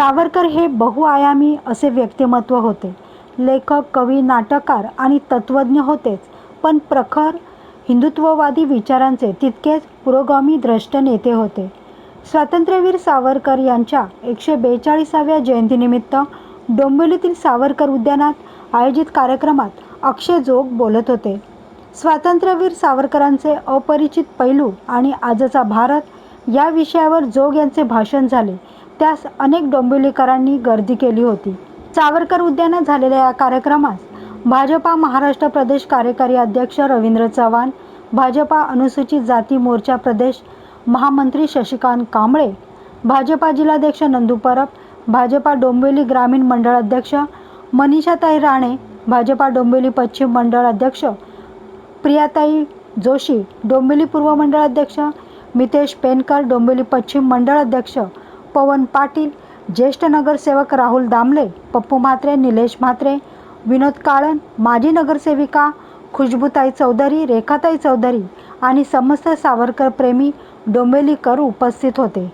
सावरकर हे बहुआयामी असे व्यक्तिमत्व होते. लेखक, कवी, नाटककार आणि तत्त्वज्ञ होतेच, पण प्रखर हिंदुत्ववादी विचारांचे तितकेच पुरोगामी द्रष्ट नेते होते. स्वातंत्र्यवीर सावरकर यांच्या एकशे बेचाळीसाव्या जयंतीनिमित्त डोंबिवलीतील सावरकर उद्यानात आयोजित कार्यक्रमात अक्षय जोग बोलत होते. स्वातंत्र्यवीर सावरकरांचे अपरिचित पैलू आणि आजचा भारत या विषयावर जोग यांचे भाषण झाले. त्यास अनेक डोंबिवलीकरांनी गर्दी केली होती. सावरकर उद्यानात झालेल्या या कार्यक्रमास भाजपा महाराष्ट्र प्रदेश कार्यकारी अध्यक्ष रवींद्र चव्हाण, भाजपा अनुसूचित जाती मोर्चा प्रदेश महामंत्री शशिकांत कांबळे, भाजपा जिल्हाध्यक्ष नंदू परब, भाजपा डोंबिवली ग्रामीण मंडळ अध्यक्ष मनीषाताई राणे, भाजपा डोंबिवली पश्चिम मंडळ अध्यक्ष प्रियाताई जोशी, डोंबिवली पूर्व मंडळ अध्यक्ष मितेश पेनकर, डोंबिवली पश्चिम मंडळ अध्यक्ष पवन पाटील, ज्येष्ठ नगरसेवक राहुल दामले, पप्पू म्हात्रे, निलेश म्हात्रे, विनोद काळन, माजी नगरसेविका खुशबूताई चौधरी, रेखाताई चौधरी आणि समस्त सावरकरप्रेमी डोंबिवलीकर उपस्थित होते.